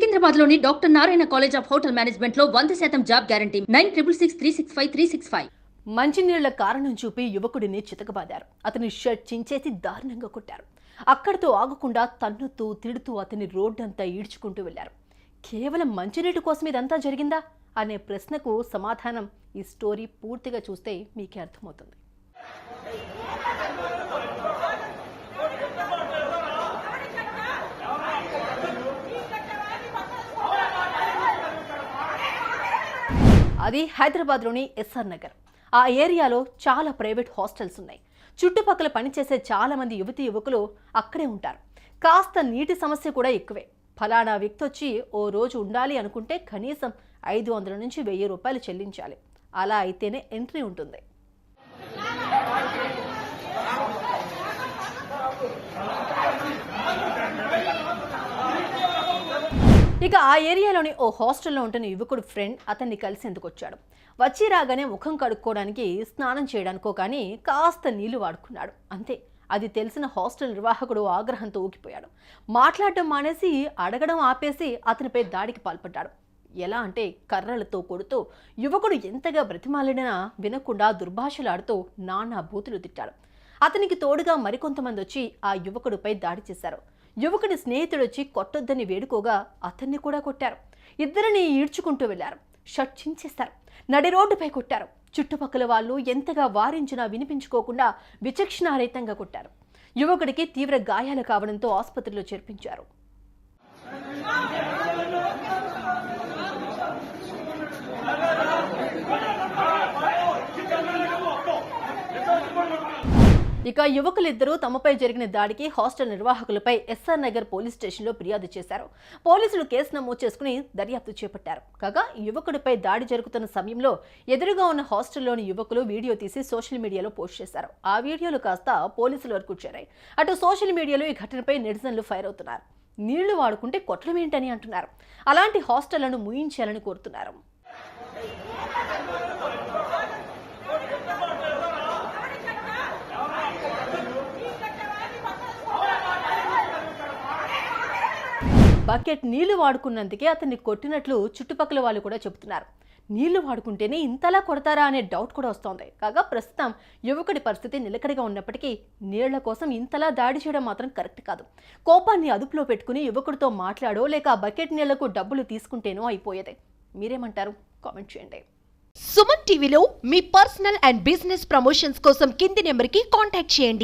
సికింద్రాబాద్లోని doctor Narayana college of hotel మేనేజ్మెంట్లో వంద శాతం job guarantee. Nine triple six three six five three six five. మంచినీళ్ళ కారణం చూపి యువకుడిని చితకబాదారు. అతని షర్ట్ చించేసి దారుణంగా కొట్టారు. అక్కడితో ఆగకుండా తన్నుతూ తిడుతూ అతని రోడ్డంతా ఈడ్చుకుంటూ వెళ్ళారు కేవలం మంచినీటి కోసం ఇదంతా జరిగిందా? అనే ప్రశ్నకు సమాధానం ఈ స్టోరీ పూర్తిగా చూస్తే మీకే అర్థమవుతుంది. అది హైదరాబాద్లోని ఎస్ఆర్ నగర్. ఆ ఏరియాలో చాలా ప్రైవేట్ హాస్టల్స్ ఉన్నాయి. చుట్టుపక్కల పనిచేసే చాలామంది యువతి యువకులు అక్కడే ఉంటారు. కాస్త నీటి సమస్య కూడా ఎక్కువే. ఫలానా వ్యక్తి వచ్చి ఓ రోజు ఉండాలి అనుకుంటే కనీసం ఐదు వందల నుంచి వెయ్యి రూపాయలు చెల్లించాలి. అలా అయితేనే ఎంట్రీ ఉంటుంది. ఇక ఆ ఏరియాలోని ఓ హాస్టల్లో ఉంటున్న యువకుడు ఫ్రెండ్ అతన్ని కలిసేందుకు వచ్చాడు? వచ్చి రాగానే ముఖం కడుక్కోవడానికి స్నానం చేయడానికో కానీ కాస్త నీళ్ళు వాడుకున్నాడు. అంతే అది తెలిసిన హాస్టల్ నిర్వాహకుడు ఆగ్రహంతో ఊగిపోయాడు. మాట్లాడడం మానేసి అడగడం ఆపేసి అతనిపై దాడికి పాల్పడ్డాడు. ఎలా అంటే కర్రలతో కొడుతూ యువకుడు ఎంతగా బ్రతిమాలినా వినకుండా దుర్భాషలాడుతూ నానా బూతులు తిట్టాడు. అతనికి తోడుగా మరికొంతమంది వచ్చి ఆ యువకుడిపై దాడి చేశారు. యువకుడి స్నేహితుడు వచ్చి కొట్టొద్దని వేడుకోగా అతన్ని కూడా కొట్టారు. ఇద్దరిని ఈడ్చుకుంటూ వెళ్ళారు. షట్ చించేశారు. నడి రోడ్డుపై కొట్టారు. చుట్టుపక్కల వాళ్ళు ఎంతగా వారించినా వినిపించుకోకుండా విచక్షణారహితంగా కొట్టారు. యువకుడికి తీవ్ర గాయాలు కావడంతో ఆసుపత్రిలో చేర్పించారు. ఇక యువకులిద్దరూ తమపై జరిగిన దాడికి హాస్టల్ నిర్వాహకులపై ఎస్ఆర్ నగర్ పోలీస్ స్టేషన్లో ఫిర్యాదు చేశారు. పోలీసులు కేసు నమోదు చేసుకుని దర్యాప్తు చేపట్టారు. కాగా యువకుడిపై దాడి జరుగుతున్న సమయంలో ఎదురుగా ఉన్న హాస్టల్లోని యువకులు వీడియో తీసి సోషల్ మీడియాలో పోస్ట్ చేశారు. ఆ వీడియోలు కాస్త పోలీసుల వరకు చేరాయి. అటు సోషల్ మీడియాలో ఈ ఘటనపై నెటిజన్లు ఫైర్ అవుతున్నారు. నీళ్ళు వాడుకుంటే కొట్టడం ఏంటని అంటున్నారు. అలాంటి హాస్టళ్ళను ముయించాలని కోరుతున్నారు. బకెట్ నీళ్ళు వాడుకున్నందుకే అతన్ని కొట్టినట్లు చుట్టుపక్కల వాళ్ళు కూడా చెబుతున్నారు. నీళ్ళు వాడుకుంటేనే ఇంతలా కొడతారా అనే డౌట్ కూడా వస్తోంది. కాగా ప్రస్తుతం యువకుడి పరిస్థితి నిలకడగా ఉన్నప్పటికీ నీళ్ళ కోసం ఇంతలా దాడి చేయడం మాత్రం కరెక్ట్ కాదు. కోపాన్ని అదుపులో పెట్టుకుని యువకుడితో మాట్లాడో లేక ఆ బకెట్ నీళ్ళకు డబ్బులు తీసుకుంటేనో అయిపోయేది. మీరేమంటారు? కామెంట్ చేయండి. సుమన్ టీవీలో మీ పర్సనల్ అండ్ బిజినెస్ ప్రమోషన్స్ కోసం కింది నెంబర్కి కాంటాక్ట్ చేయండి.